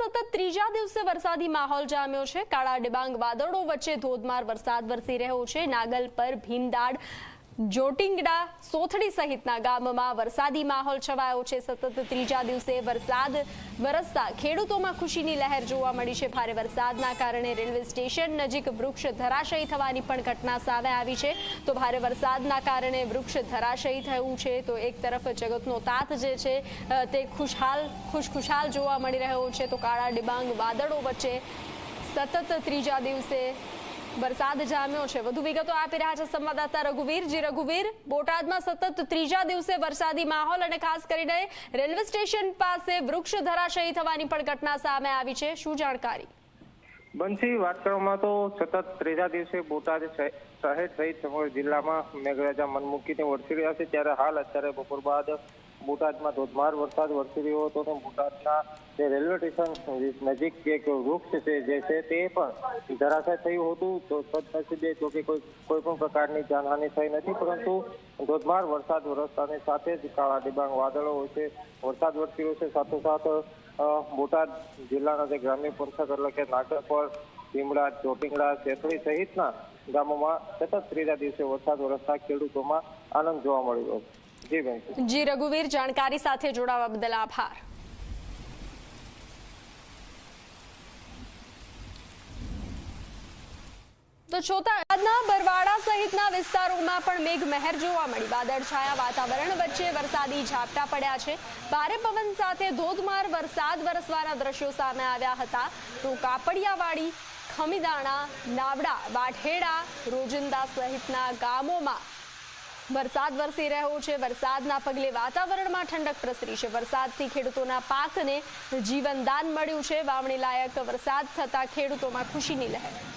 સતત ત્રીજા દિવસે વરસાદી માહોલ જામ્યો છે. કાળા ડિબાંગ વાદળો વચ્ચે ધોધમાર વરસાદ વરસી રહ્યો છે. નાગલ પર ભીમદાડ જોટિંગડા સોથડી સહિતના ગામમાં વરસાદી માહોલ છવાયો છે. સતત ત્રીજા દિવસે વરસાદ વરસતા ખેડૂતોમાં ખુશીની લહેર જોવા મળી છે. ભારે વરસાદના કારણે રેલવે સ્ટેશન નજીક વૃક્ષ ધરાશયી થવાની પણ ઘટના સામે આવી છે. તો ભારે વરસાદના કારણે વૃક્ષ ધરાશયી થયું છે. તો એક તરફ જગતનો તાત જે છે તે ખુશહાલ, ખુશખુશાલ જોવા મળી રહ્યો છે. તો કાળા ડિબાંગ વાદળો વચ્ચે સતત ત્રીજા દિવસે વરસાદ જામ્યો છે. વધુ વિગતો આપી રહ્યા છે સંવાદદાતા રઘુવીર. જી રઘુવીર, બોટાદમાં સતત ત્રીજા દિવસે વરસાદી માહોલ અને ખાસ કરીને રેલવે સ્ટેશન પાસે વૃક્ષ ધરાશયી થવાની પણ ઘટના સામે આવી છે. શું જાણકારી? બંસી, વાત કરવામાં તો સતત ત્રીજા દિવસે બોટાદ શહેર સહિત સમગ્ર જિલ્લામાં મેઘરાજા મન મૂકીને વરસી રહ્યા છે. ત્યારે હાલ અત્યારે બપોર બાદ બોટાદમાં ધોધમાર વરસાદ વરસી રહ્યો હતો તો બોટાદના જે રેલવે સ્ટેશન નજીક એક વૃક્ષ છે જે છે તે પણ ધરાશય થયું હતું. તો સદનસીબે જો કે કોઈ કોઈ પણ પ્રકારની જાનહાનિ થઈ નથી, પરંતુ ધોધમાર વરસાદ વરસતાની સાથે જ કાળા ડિબાંગ વાદળો હોય છે, વરસાદ વરસી રહ્યો છે. સાથોસાથ બોટાદ જિલ્લાના જે ગ્રામ્ય પંથક એટલે કે નાગરપર લીમડા ચોટીંગડા સેથળી સહિતના ગામોમાં સતત ત્રીજા દિવસે વરસાદ વરસતા ખેડૂતોમાં આનંદ જોવા મળ્યો. જી રઘુવીર, જાણકારી સાથે જોડાવા બદલ આભાર. તો છોટાઉદેપુરના બરવાડા સહિતના વિસ્તારોમાં પણ મેઘ મહેર જોવા મળી. વાદળછાયા વાતાવરણ વચ્ચે વરસાદી ઝાપટા પડ્યા છે. ભારે પવન સાથે ધોધમાર વરસાદ વરસવાના દ્રશ્યો સામે આવ્યા હતા. તો કાપડિયાવાડી, ખમીદાણા, નાવડા, વાઢેડા, રોજિંદા સહિતના ગામોમાં વરસાદ વરસી રહ્યો છે. વરસાદના પગલે વાતાવરણમાં ઠંડક પ્રસરી છે. વરસાદથી ખેડૂતોના પાકને જીવનદાન મળ્યું છે. વાવણી લાયક વરસાદ થતાં ખેડૂતોમાં ખુશીની લહેર.